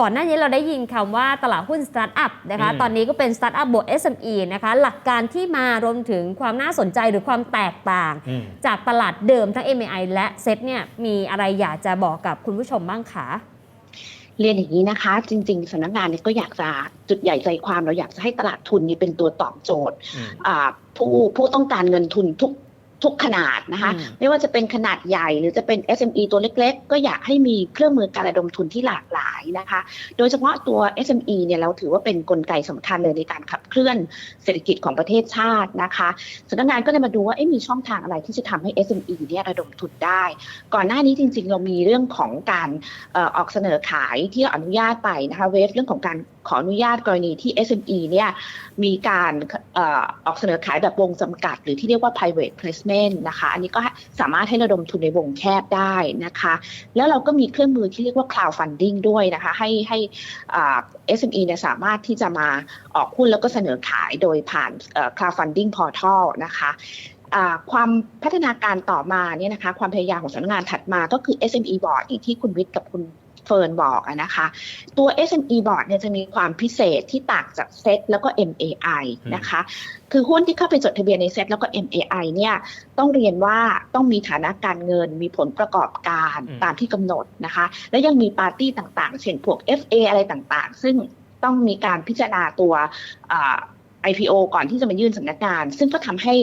ก่อนหน้านี้เราได้ยินคำว่าตลาดหุ้นสตาร์ทอัพนะคะอืมตอนนี้ก็เป็นสตาร์ทอัพบวก SME นะคะ หลักการที่มารวมถึงความน่าสนใจหรือความแตกต่างอืมจากตลาดเดิมทั้ง MAI และเซ็ตเนี่ยมีอะไรอยากจะบอกกับคุณผู้ชมบ้างคะเรียนอย่างนี้นะคะ จริง ๆสำนักงานเนี่ยก็อยากจะจุดใหญ่ใจความเราอยากจะให้ตลาดทุนนี่เป็นตัวตอบโจทย์อืมอ่าผู้ผู้ต้องการเงินทุนทุก ทุกขนาดนะคะอืมไม่ว่าจะเป็นขนาดใหญ่หรือจะเป็น SME ตัวเล็ก ๆ ก็อยากให้มีเครื่องมือการระดมทุนที่หลากหลายนะคะ โดยเฉพาะตัว SME เนี่ยเราถือว่าเป็นกลไกสำคัญเลยในการขับเคลื่อนเศรษฐกิจของประเทศชาตินะคะสำนักงานก็เลยมาดูว่าเอ๊ะมีช่องทางอะไรที่จะทำให้ SME เนี่ยระดมทุนได้ ก่อนหน้านี้จริง ๆ เรามีเรื่องของการเอ่อออกเสนอขายที่อนุญาตไปนะคะเวฟเรื่องของการ ขออนุญาตกรณีที่ SME เนี่ยมีการออกเสนอขายแบบวงจำกัด หรือที่เรียกว่า private placement นะคะ อันนี้ก็สามารถให้ระดมทุนในวงแคบได้นะคะ แล้วเราก็มีเครื่องมือที่เรียกว่า crowdfunding ด้วยนะคะ ให้ให้ SME เนี่ยสามารถที่จะมาออกหุ้นแล้วก็เสนอขายโดยผ่าน crowdfunding portal นะคะความพัฒนาการต่อมาเนี่ยนะคะความพยายามของสำนักงานถัดมาก็คือ SME board อย่างที่คุณวิทย์กับคุณ เฟิร์นบอกอะนะคะ ตัว SME board เนี่ยจะมีความพิเศษที่ต่างจากเซตแล้วก็ MAI นะคะ คือหุ้นที่เข้าไปจดทะเบียนในเซตแล้วก็ MAI เนี่ยต้องเรียนว่าต้องมีฐานะการเงิน มีผลประกอบการอืมตามที่กำหนดนะคะ และยังมีปาร์ตี้ต่างๆ เช่นพวก FA อะไรต่างๆ ซึ่งต้องมีการพิจารณาตัวอ่า IPO ก่อนที่จะมายื่นสำนักงาน ซึ่งก็ทำให้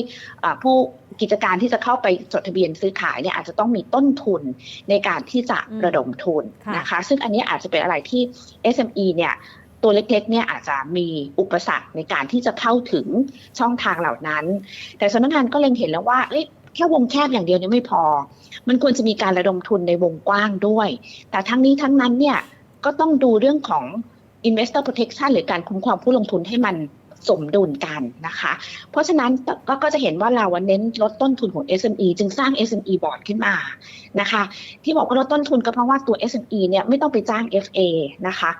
อ่าผู้ กิจการที่จะเข้าไปจดทะเบียนซื้อขายเนี่ยอาจจะต้องมีต้นทุนในการที่จะอืมระดมทุนค่ะนะคะ ซึ่งอันนี้อาจจะเป็นอะไรที่ SME เนี่ยตัวเล็กๆเนี่ยอาจจะมีอุปสรรคในการที่จะเข้าถึงช่องทางเหล่านั้น แต่สำนักงานก็เล็งเห็นแล้วว่าเอ้ยแค่วงแคบอย่างเดียวเนี่ยไม่พอ มันควรจะมีการระดมทุนในวงกว้างด้วย แต่ทั้งนี้ทั้งนั้นเนี่ยก็ต้องดูเรื่องของ investor protection หรือการคุ้มครองผู้ลงทุนให้มัน สมดุลกันนะคะ เพราะฉะนั้นก็ก็จะเห็นว่าเราเน้นลดต้นทุนของ SME จึงสร้าง SME board ขึ้นมานะคะ ที่บอกว่าลดต้นทุนก็เพราะว่าตัว SME เนี่ยไม่ต้องไปจ้าง FA นะคะ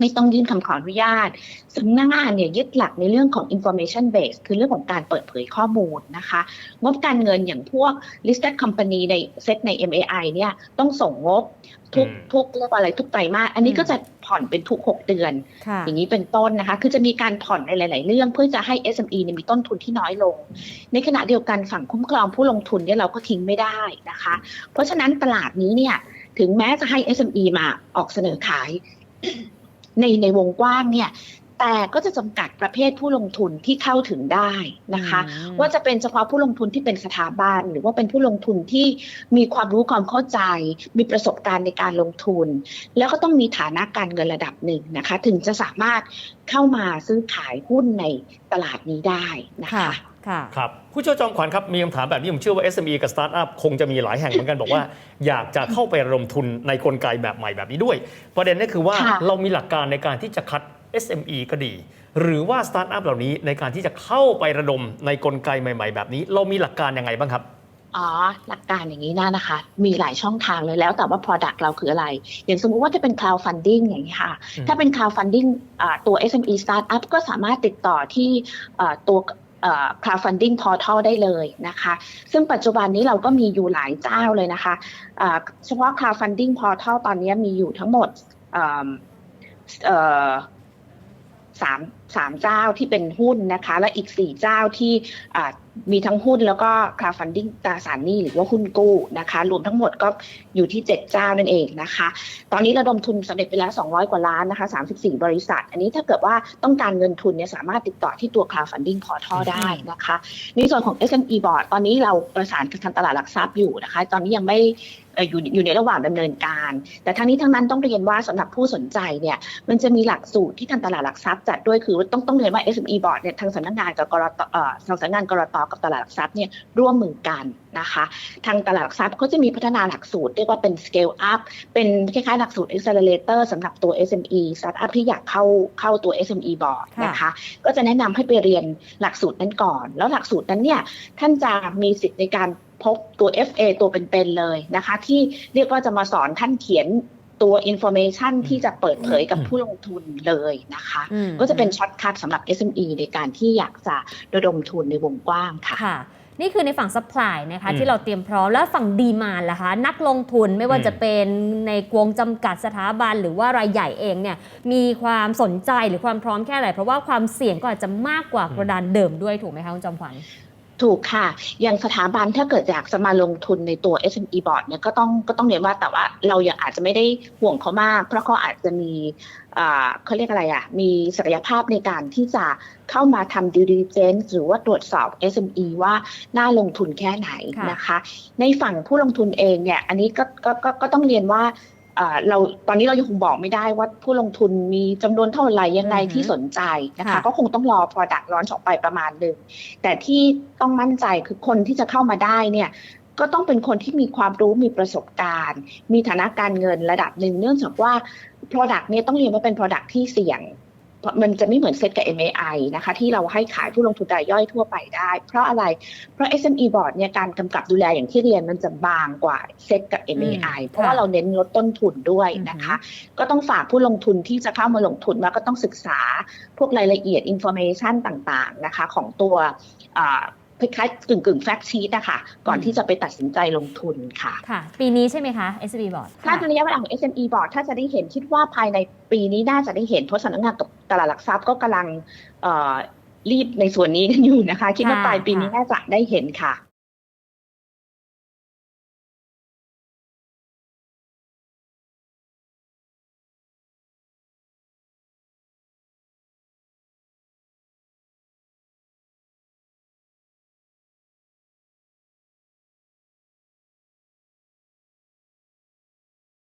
ไม่ต้องยื่นคำขออนุญาตสำนักงานเนี่ยยึดหลักในเรื่องของ information base คือเรื่องของการเปิดเผยข้อมูลนะคะ งบการเงินอย่างพวก listed company ในเซตใน MAI เนี่ยต้องส่งงบทุกอืมทุกเรียกว่าอะไรทุกไตรมาส อันนี้ก็จะ ผ่อนเป็นทุก 6 เดือนค่ะอย่างนี้เป็นต้นนะคะ คือจะมีการผ่อนในหลาย ๆ เรื่องเพื่อจะให้ SME เนี่ยมีต้นทุนที่น้อยลง ในขณะเดียวกันฝั่งคุ้มครองผู้ลงทุนเนี่ยเราก็ทิ้งไม่ได้นะคะ เพราะฉะนั้นตลาดนี้เนี่ยถึงแม้จะให้ SME มาออกเสนอขายในในวงกว้างเนี่ย แต่ก็จะจำกัดประเภทผู้ลงทุนที่เข้าถึงได้นะคะอืมว่าจะเป็นเฉพาะผู้ลงทุนที่เป็นสถาบัน หรือว่าเป็นผู้ลงทุนที่มีความรู้ความเข้าใจ มีประสบการณ์ในการลงทุน แล้วก็ต้องมีฐานะการเงินระดับหนึ่งนะคะ ถึงจะสามารถเข้ามาซื้อขายหุ้นในตลาดนี้ได้นะคะค่ะค่ะครับผู้ช่วยจอมขวัญครับ มีคำถามแบบนี้ผมเชื่อว่า SME กับสตาร์ทอัพคงจะมีหลายแห่งเหมือนกันบอกว่า อยากจะเข้าไประดมทุนในกลไกแบบใหม่แบบนี้ด้วย ประเด็นก็คือว่าค่ะเรามีหลักการในการที่จะคัด SME ก็ดี หรือว่าสตาร์ทอัพเหล่านี้ในการที่จะเข้าไประดมในกลไกใหม่ ๆ แบบนี้ เรามีหลักการยังไงบ้างครับอ๋อหลักการอย่างนี้นะนะคะ มีหลายช่องทางเลยแล้วแต่ว่า Product เราคืออะไร อย่างสมมุติว่าถ้าเป็น crowdfunding อย่างนี้ยค่ะอืมถ้าเป็น crowdfunding อ่าตัว SME startup ก็สามารถติดต่อที่อ่าตัวอ่า crowdfunding portal ได้เลยนะคะ ซึ่งปัจจุบันนี้เราก็มีอยู่หลายเจ้าเลยนะคะอ่าเฉพาะ crowdfunding portal ตอนนี้มีอยู่ทั้งหมดอ่าเอ่อ สามสามเจ้าที่เป็นหุ้นนะคะ และอีกสี่เจ้าที่ มีทั้งหุ้นแล้วก็ crowdfunding ตราสารหนี้หรือว่าหุ้นกู้นะคะ รวมทั้งหมดก็อยู่ที่ 7 เจ้านั่นเองนะคะ ตอนนี้ระดมทุนสำเร็จไปแล้ว 200 กว่าล้านนะคะ 34 บริษัท อันนี้ถ้าเกิดว่าต้องการเงินทุนเนี่ยสามารถติดต่อที่ตัว crowdfunding portal ได้นะคะ ในส่วนของ SME board ตอนนี้เราประสานกับทางตลาดหลักทรัพย์อยู่นะคะ ตอนนี้ยังไม่เอ่ออยู่อยู่ในระหว่างดำเนินการ แต่ทั้งนี้ทั้งนั้นต้องเรียนว่าสำหรับผู้สนใจเนี่ยมันจะมีหลักสูตรที่ทางตลาดหลักทรัพย์จัดด้วยคือต้องต้องเรียนว่า SME board เนี่ยทางสำนักงานกับกรตเอ่อทางสำนักงานกรตกับตลาดหลักทรัพย์เนี่ยร่วมมือกันนะคะ ทางตลาดหลักทรัพย์เขาจะมีพัฒนาหลักสูตรเรียกว่าเป็น scale up เป็นคล้ายๆหลักสูตร accelerator สำหรับตัว SME startup ที่อยากเข้าเข้าตัว SME board ค่ะนะคะ ก็จะแนะนำให้ไปเรียนหลักสูตรนั้นก่อน แล้วหลักสูตรนั้นเนี่ยท่านจะมีสิทธิ์ในการพบตัว FA ตัวเป็นๆเลยนะคะ ที่เรียกว่าจะมาสอนท่านเขียน ตัว information ที่จะเปิดเผยกับผู้ลงทุนเลยนะคะอืมก็จะเป็นช็อตคัทสำหรับ SME ในการที่อยากจะระดมทุนในวงกว้างค่ะค่ะนี่คือในฝั่ง supply นะคะอืมที่เราเตรียมพร้อมแล้วฝั่งดีมานล่ะคะ นักลงทุนไม่ว่าอืมจะเป็นในวงจำกัดสถาบัน หรือว่ารายใหญ่เองเนี่ยมีความสนใจหรือความพร้อมแค่ไหนเพราะว่าความเสี่ยงก็อาจจะมากกว่ากระดานเดิมด้วยถูกไหมคะคุณจอมขวัญ ถูกค่ะ อย่างสถาบันถ้าเกิดอยากจะมาลงทุนในตัว SME board เนี่ยก็ต้องก็ต้องเรียนว่าแต่ว่าเรายังอาจจะไม่ได้ห่วงเขามาก เพราะเขาอาจจะมีเขาเรียกอะไรอะ มีศักยภาพในการที่จะเข้ามาทำ due diligence หรือว่าตรวจสอบ SME ว่าน่าลงทุนแค่ไหนนะคะ ในฝั่งผู้ลงทุนเองเนี่ย อันนี้ก็ก็ก็ก็ต้องเรียนว่า เราตอนนี้เรายังคงบอกไม่ได้ว่าผู้ลงทุนมีจำนวนเท่าไหร่ยังไงอือฮึที่สนใจนะคะค่ะก็คงต้องรอ product launch ออกไปประมาณหนึ่งแต่ที่ต้องมั่นใจคือคนที่จะเข้ามาได้เนี่ยก็ต้องเป็นคนที่มีความรู้มีประสบการณ์ มีฐานะการเงินระดับหนึ่งเนื่องจากว่า Product เนี่ยต้องเรียนว่าเป็น Product ที่เสี่ยงเพราะ มันจะไม่เหมือนเซ็ตกับ MAI นะคะที่เราให้ขายผู้ลงทุนรายย่อยทั่วไปได้ เพราะอะไร เพราะ SME Board เนี่ยการกำกับดูแลอย่างที่เรียนมันจะบางกว่าเซ็ตกับ MAI เพราะว่าเราเน้นลดต้นทุนด้วยนะคะ ก็ต้องฝากผู้ลงทุนที่จะเข้ามาลงทุนว่าก็ต้องศึกษาพวกรายละเอียด information ต่างๆนะคะของตัวอ่า คล้ายๆกึ่งกึ่งแฟกชีตนะคะก่อนอืมที่จะไปตัดสินใจลงทุนค่ะ ค่ะ ปีนี้ใช่ไหมคะ SB Board ถ้าระยะเวลาของ SME board ถ้าจะได้เห็นคิดว่าภายในปีนี้น่าจะได้เห็นเพราะสำนักงานกับตลาดหลักทรัพย์ก็กำลังเอ่อรีบในส่วนนี้กันอยู่นะคะ คิดว่าค่ะปลายปีนี้ค่ะน่าจะได้เห็นค่ะ